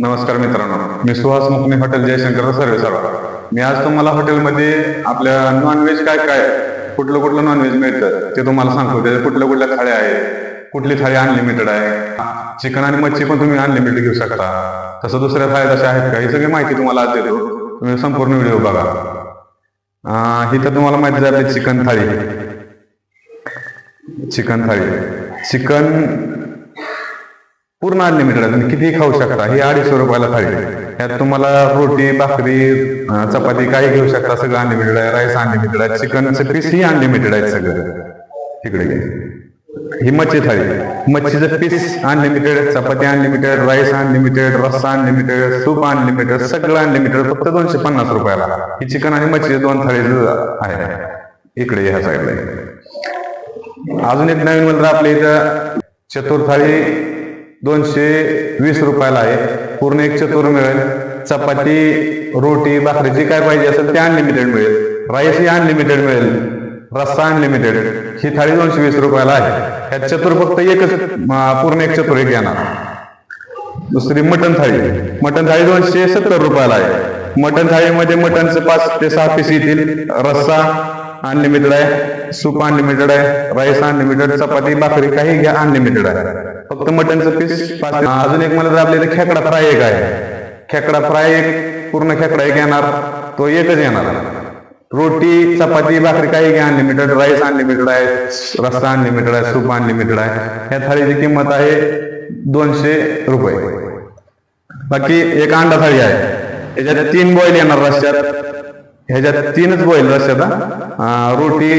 नमस्कार मित्रांनो. मी सुहास मुकणे हॉटेल जयशंकर सर्व्हिस मी आज तुम्हाला हॉटेलमध्ये आपल्या नॉनव्हेज काय काय कुठलं कुठलं नॉनव्हेज मिळतं ते तुम्हाला सांगतो. त्याच्या कुठल्या कुठल्या थाळ्या आहेत कुठली थाळी अनलिमिटेड आहे चिकन आणि मच्छी पण तुम्ही अनलिमिटेड घेऊ शकता. तसं दुसऱ्या थाळ्या तशा आहेत का? ही सगळी माहिती तुम्हाला आज देतो. तुम्ही संपूर्ण व्हिडिओ बघा. ही तर तुम्हाला माहिती आहे आपली चिकन थाळी. चिकन थाळी. चिकन पूर्ण अनलिमिटेड आहे. तुम्ही कितीही खाऊ शकता. हे अडीचशे रुपयाला थाळी. यात तुम्हाला रोटी भाकरी चपाती काही घेऊ शकता. सगळं अनलिमिटेड आहे. राईस अनलिमिटेड आहे. चिकनचे पीस ही अनलिमिटेड आहे सगळं. तिकडे ही मच्छी थाळी. मच्छीचं पीस अनलिमिटेड चपाती अनलिमिटेड राईस अनलिमिटेड रस्सा अनलिमिटेड सूप अनलिमिटेड सगळं अनलिमिटेड फक्त दोनशे पन्नास रुपयाला. ही चिकन आणि मच्छीचे दोन थाळी आहे. इकडे ह्या साईडला अजून एक नवीन म्हणजे आपल्या इथं. चतुर्थाळी दोनशे वीस रुपयाला आहे. पूर्ण एक चतुर मिळेल. चपाती रोटी भाकरी जी काय पाहिजे असेल ते अनलिमिटेड मिळेल. राईस ही अनलिमिटेड मिळेल. रस्सा अनलिमिटेड ही थाळी दोनशे वीस रुपयाला आहे. ह्या चतुर फक्त एकच पूर्ण एक चतुर एक येणार दुसरी मटन थाळी. मटन थाळी दोनशे सत्तर रुपयाला आहे. मटन थाळीमध्ये मटनचे पाच ते सहा पीस येतील. रस्सा अनलिमिटेड आहे. सूप अनलिमिटेड आहे. राईस अनलिमिटेड चपाती भाकरी काही घ्या अनलिमिटेड आहे. फक्त मटनचं पीस अजून एक मला आपल्या आपल्याला खेकडा फ्राय एक आहे. खेकडा फ्राय एक पूर्ण खेकडा एक येणार. तो एकच येणार. रोटी चपाती भाकरी काही घ्या. अनलिमिटेड राईस अनलिमिटेड आहे. रस्ता अनलिमिटेड आहे. सूप अनलिमिटेड आहे. या थाळीची किंमत आहे दोनशे रुपये. बाकी एक अंडा थाळी आहे. याच्यात तीन बॉईल येणार रस्त्यात ह्याच्यात तीनच बॉईल रश्यात रोटी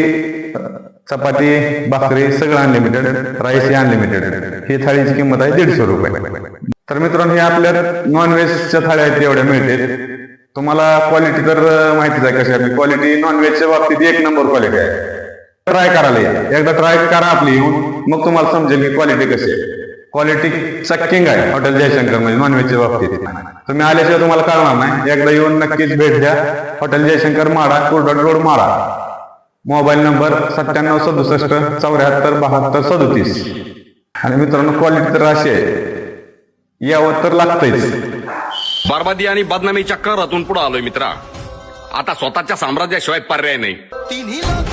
चपाती भाकरी सगळं अनलिमिटेड राईस ही अनलिमिटेड ही थाळीची किंमत आहे दीडशे रुपये. तर मित्रांनो हे आपल्या नॉनव्हेजच्या थाळ्या आहेत एवढ्या मिळते तुम्हाला क्वालिटी तर माहितीच आहे कशी आपली क्वालिटी नॉनव्हेजच्या बाबतीत एक नंबर क्वालिटी आहे. ट्राय करायला एकदा ट्राय करा आपली येऊन. मग तुम्हाला समजेल की क्वालिटी कशी आहे. क्वालिटी चक्किंग आहे हॉटेल जयशंकरमध्ये नॉनव्हेजच्या बाबतीत. तुम्ही आल्याशिवाय तुम्हाला कळणार नाही. एकदा येऊन नक्कीच भेट द्या. Hotel Jaishankar Mada Kurda road Mada. Mobile number सत्त्याण्णव सदुसष्ट चौऱ्याहत्तर बहात्तर सदोतीस. आणि मित्रांनो क्वालिटी तर अशी आहे. यावं तर लागतंच बरबादी आणि बदनामीच्या करातून पुढे आलोय मित्रा. आता स्वतःच्या साम्राज्याशिवाय पर्याय नाही. तिन्ही लोक